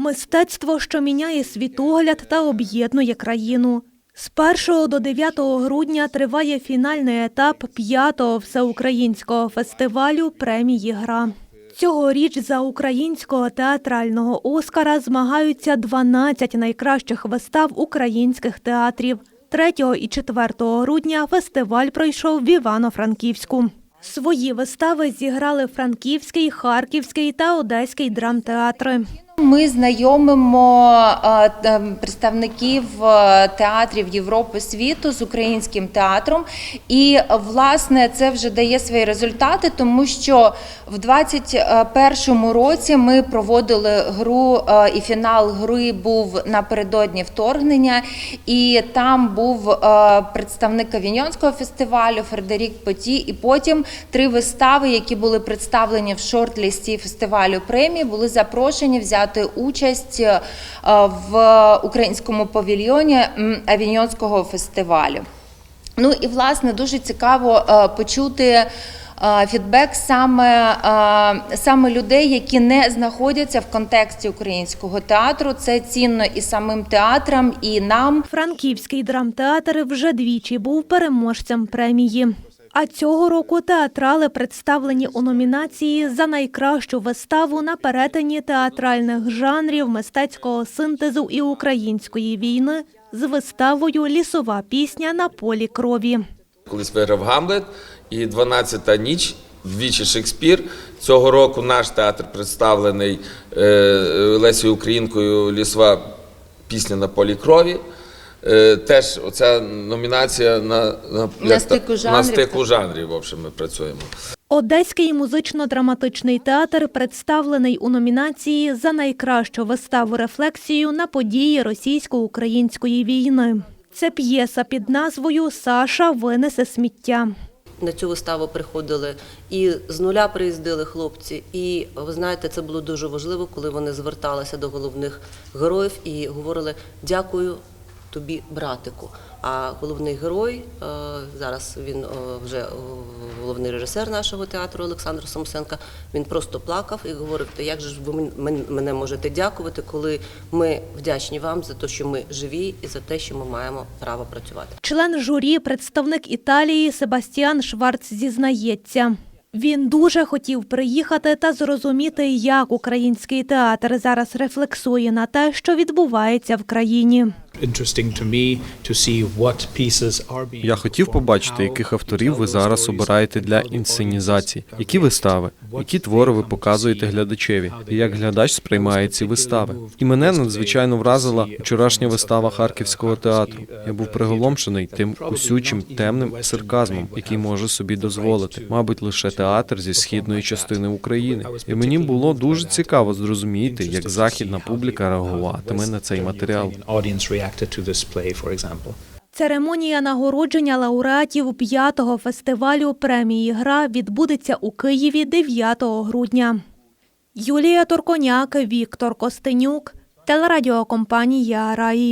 Мистецтво, що міняє світогляд та об'єднує країну. З 1 до 9 грудня триває фінальний етап п'ятого всеукраїнського фестивалю премії Гра. Цьогоріч за українського театрального Оскара змагаються 12 найкращих вистав українських театрів. 3 і 4 грудня фестиваль пройшов в Івано-Франківську. Свої вистави зіграли Франківський, Харківський та Одеський драмтеатри. Ми знайомимо е, е, представників е, театрів Європи світу з українським театром, і власне це вже дає свої результати, тому що в 2021 році ми проводили гру, е, і фінал гри був напередодні вторгнення, і там був представник Авіньонського фестивалю Фредерік Поті, і потім три вистави, які були представлені в шорт-лісті фестивалю премії, були запрошені взяти участь е, в українському павільйоні Авіньонського фестивалю. Ну і власне дуже цікаво е, почути. е, Фідбек саме, саме людей, які не знаходяться в контексті українського театру. Це цінно і самим театрам, і нам. Франківський драмтеатр вже двічі був переможцем премії. А цього року театрали представлені у номінації за найкращу виставу на перетині театральних жанрів, мистецького синтезу і української війни з виставою Лісова пісня на полі крові. Колись виграв Гамлет і 12-та ніч. Двічі Шекспір. Цього року наш театр представлений е, Лесією Українкою Лісова пісня на полі крові. Е, теж оця номінація на, на, та- стику на жанрів, стику жанрів. В общем, ми працюємо. Одеський музично-драматичний театр представлений у номінації за найкращу виставу рефлексію на події російсько-української війни. Це п'єса під назвою Саша винесе сміття. На цю виставу приходили і з нуля приїздили хлопці. І ви знаєте, це було дуже важливо, коли вони зверталися до головних героїв і говорили дякую тобі, братику. А головний герой е, зараз він е, вже е, головний режисер нашого театру Олександр Самсенко. Він просто плакав і говорив: Та як же ж ви мен- мен- мене можете дякувати, коли ми вдячні вам за те, що ми живі, і за те, що ми маємо право працювати. Член журі, представник Італії Себастьян Шварц зізнається. Він дуже хотів приїхати та зрозуміти, як український театр зараз рефлексує на те, що відбувається в країні. Я хотів побачити, яких авторів ви зараз обираєте для audience які вистави, які твори ви показуєте глядачеві, і як глядач сприймає ці вистави. І мене надзвичайно вразила вчорашня вистава Харківського театру. Я був приголомшений тим усючим темним сарказмом, який може собі дозволити. Мабуть, лише театр зі східної частини України. І мені було дуже цікаво зрозуміти, як західна публіка реагуватиме на цей матеріал. Церемонія нагородження лауреатів п'ятого фестивалю премії Гра відбудеться у Києві 9 грудня. Юлія Торконяк, Віктор Костенюк, телерадіокомпанія Раї.